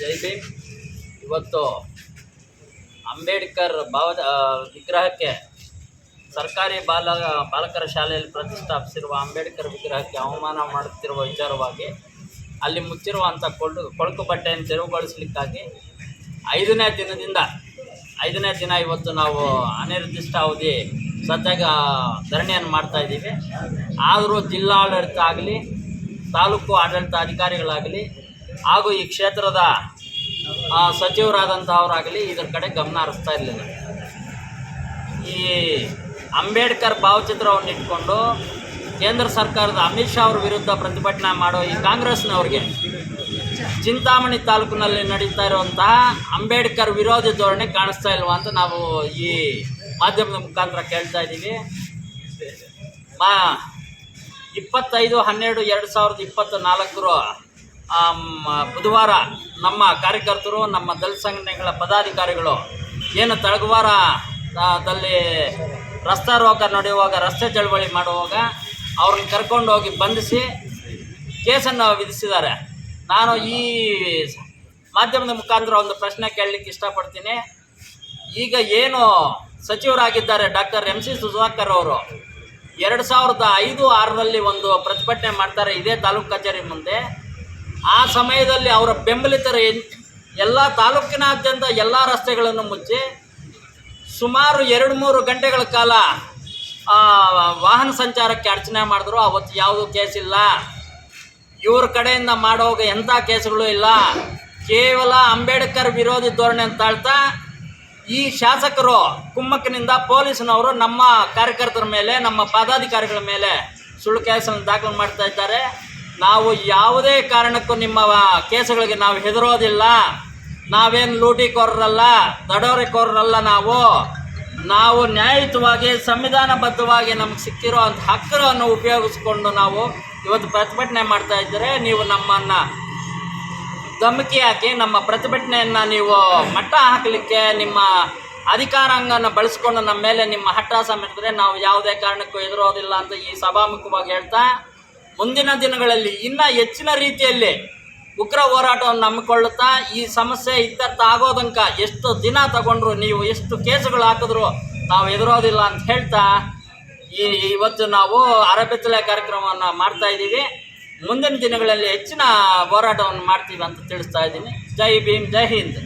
ಜೈ ಭೀಮ್. ಇವತ್ತು ಅಂಬೇಡ್ಕರ್ ಭಾವ ವಿಗ್ರಹಕ್ಕೆ ಸರ್ಕಾರಿ ಬಾಲ, ಬಾಲಕರ ಶಾಲೆಯಲ್ಲಿ ಪ್ರತಿಷ್ಠಾಪಿಸಿರುವ ಅಂಬೇಡ್ಕರ್ ವಿಗ್ರಹಕ್ಕೆ ಅವಮಾನ ಮಾಡುತ್ತಿರುವ ವಿಚಾರವಾಗಿ ಅಲ್ಲಿ ಮುಚ್ಚಿರುವಂಥ ಕೊಳು ಕೊಳಕು ಬಟ್ಟೆಯನ್ನು ತೆರವುಗೊಳಿಸಲಿಕ್ಕಾಗಿ ಐದನೇ ದಿನದಿಂದ, ಐದನೇ ದಿನ ಇವತ್ತು ನಾವು ಅನಿರ್ದಿಷ್ಟ ಅವಧಿ ಸದ್ಯಾಗ ಧರಣಿಯನ್ನು ಮಾಡ್ತಾ ಇದ್ದೀವಿ. ಆದರೂ ಜಿಲ್ಲಾಡಳಿತ ಆಗಲಿ, ತಾಲೂಕು ಆಡಳಿತ ಅಧಿಕಾರಿಗಳಾಗಲಿ ಹಾಗೂ ಈ ಕ್ಷೇತ್ರದ ಸಚಿವರಾದಂಥವರಾಗಲಿ ಇದರ ಕಡೆ ಗಮನ ಹರಿಸ್ತಾ ಇರಲಿಲ್ಲ. ಈ ಅಂಬೇಡ್ಕರ್ ಭಾವಚಿತ್ರವನ್ನು ಇಟ್ಕೊಂಡು ಕೇಂದ್ರ ಸರ್ಕಾರದ ಅಮಿತ್ ಶಾ ಅವ್ರ ವಿರುದ್ಧ ಪ್ರತಿಭಟನೆ ಮಾಡೋ ಈ ಕಾಂಗ್ರೆಸ್ನವ್ರಿಗೆ ಚಿಂತಾಮಣಿ ತಾಲೂಕಿನಲ್ಲಿ ನಡೀತಾ ಇರುವಂತಹ ಅಂಬೇಡ್ಕರ್ ವಿರೋಧಿ ಧೋರಣೆ ಕಾಣಿಸ್ತಾ ಇಲ್ವಾ ಅಂತ ನಾವು ಈ ಮಾಧ್ಯಮದ ಮುಖಾಂತರ ಕೇಳ್ತಾ ಇದ್ದೀವಿ. ಮಾ, ಇಪ್ಪತ್ತೈದು, ಹನ್ನೆರಡು, ಎರಡು ಸಾವಿರದ ಇಪ್ಪತ್ತ ನಾಲ್ಕರು ಬುಧವಾರ ನಮ್ಮ ಕಾರ್ಯಕರ್ತರು, ನಮ್ಮ ದಲಿತ ಸಂಘಟನೆಗಳ ಪದಾಧಿಕಾರಿಗಳು ಏನು ತಳಗುವಾರ ದಲ್ಲಿ ರಸ್ತಾರೋಕ ನಡೆಯುವಾಗ, ರಸ್ತೆ ಚಳವಳಿ ಮಾಡುವಾಗ ಅವ್ರನ್ನ ಕರ್ಕೊಂಡು ಹೋಗಿ ಬಂಧಿಸಿ ಕೇಸನ್ನು ವಿಧಿಸಿದ್ದಾರೆ. ನಾನು ಈ ಮಾಧ್ಯಮದ ಮುಖಾಂತರ ಒಂದು ಪ್ರಶ್ನೆ ಕೇಳಲಿಕ್ಕೆ ಇಷ್ಟಪಡ್ತೀನಿ. ಈಗ ಏನು ಸಚಿವರಾಗಿದ್ದಾರೆ ಡಾಕ್ಟರ್ ಎಂ ಸಿ ಸುಧಾಕರ್ ಅವರು? ಎರಡು ಸಾವಿರದ ಐದು ಆರರಲ್ಲಿ ಒಂದು ಪ್ರತಿಭಟನೆ ಮಾಡ್ತಾರೆ, ಇದೇ ತಾಲೂಕು ಕಚೇರಿ ಮುಂದೆ. ಆ ಸಮಯದಲ್ಲಿ ಅವರ ಬೆಂಬಲಿತರು ಎಲ್ಲ ತಾಲೂಕಿನಾದ್ಯಂತ ಎಲ್ಲ ರಸ್ತೆಗಳನ್ನು ಮುಚ್ಚಿ ಸುಮಾರು ಎರಡು ಮೂರು ಗಂಟೆಗಳ ಕಾಲ ವಾಹನ ಸಂಚಾರಕ್ಕೆ ಅರ್ಚನೆ ಮಾಡಿದ್ರು. ಅವತ್ತು ಯಾವುದೂ ಕೇಸ್ ಇಲ್ಲ. ಇವ್ರ ಕಡೆಯಿಂದ ಮಾಡೋಗ ಎಂಥ ಕೇಸುಗಳು ಇಲ್ಲ. ಕೇವಲ ಅಂಬೇಡ್ಕರ್ ವಿರೋಧಿ ಧೋರಣೆ ಅಂತ ಈ ಶಾಸಕರು ಕುಮ್ಮಕ್ಕನಿಂದ ಪೊಲೀಸ್ನವರು ನಮ್ಮ ಕಾರ್ಯಕರ್ತರ ಮೇಲೆ, ನಮ್ಮ ಪದಾಧಿಕಾರಿಗಳ ಮೇಲೆ ಸುಳ್ಳು ಕೇಸನ್ನು ದಾಖಲು ಮಾಡ್ತಾ ಇದ್ದಾರೆ. ನಾವು ಯಾವುದೇ ಕಾರಣಕ್ಕೂ ನಿಮ್ಮ ಕೇಸುಗಳಿಗೆ ನಾವು ಹೆದರೋದಿಲ್ಲ. ನಾವೇನು ಲೂಟಿಕೋರರಲ್ಲ, ದಡೋರಿಕೋರರಲ್ಲ ನಾವು. ನಾವು ನ್ಯಾಯಯುತವಾಗಿ, ಸಂವಿಧಾನಬದ್ಧವಾಗಿ ನಮ್ಗೆ ಸಿಕ್ಕಿರೋ ಅಂಥ ಹಕ್ಕನ್ನು ಉಪಯೋಗಿಸ್ಕೊಂಡು ನಾವು ಇವತ್ತು ಪ್ರತಿಭಟನೆ ಮಾಡ್ತಾ ಇದ್ದರೆ ನೀವು ನಮ್ಮನ್ನು ಧಮಕಿ ಹಾಕಿ ನಮ್ಮ ಪ್ರತಿಭಟನೆಯನ್ನು ನೀವು ಮಟ್ಟ ಹಾಕಲಿಕ್ಕೆ ನಿಮ್ಮ ಅಧಿಕಾರಾಂಗನ ಬಳಸ್ಕೊಂಡು ನಮ್ಮ ಮೇಲೆ ನಿಮ್ಮ ಹಟ್ಟಾಸ ಮಾಡಿದ್ರೆ ನಾವು ಯಾವುದೇ ಕಾರಣಕ್ಕೂ ಎದುರೋದಿಲ್ಲ ಅಂತ ಈ ಸಭಾಮುಖವಾಗಿ ಹೇಳ್ತಾ ಮುಂದಿನ ದಿನಗಳಲ್ಲಿ ಇನ್ನೂ ಹೆಚ್ಚಿನ ರೀತಿಯಲ್ಲಿ ಉಗ್ರ ಹೋರಾಟವನ್ನು ಹಮ್ಮಿಕೊಳ್ಳುತ್ತಾ ಈ ಸಮಸ್ಯೆ ಇತ್ಯರ್ಥ ಆಗೋದಂಕ ಎಷ್ಟು ದಿನ ತಗೊಂಡ್ರು ನೀವು ಎಷ್ಟು ಕೇಸುಗಳು ಹಾಕಿದ್ರು ನಾವು ಎದುರೋದಿಲ್ಲ ಅಂತ ಹೇಳ್ತಾ ಈ ಇವತ್ತು ನಾವು ಅರಬೆತ್ತಲೆ ಕಾರ್ಯಕ್ರಮವನ್ನು ಮಾಡ್ತಾ ಇದ್ದೀವಿ. ಮುಂದಿನ ದಿನಗಳಲ್ಲಿ ಹೆಚ್ಚಿನ ಹೋರಾಟವನ್ನು ಮಾಡ್ತೀವಿ ಅಂತ ತಿಳಿಸ್ತಾ ಇದ್ದೀನಿ. ಜೈ ಭೀಮ್, ಜೈ ಹಿಂದ್.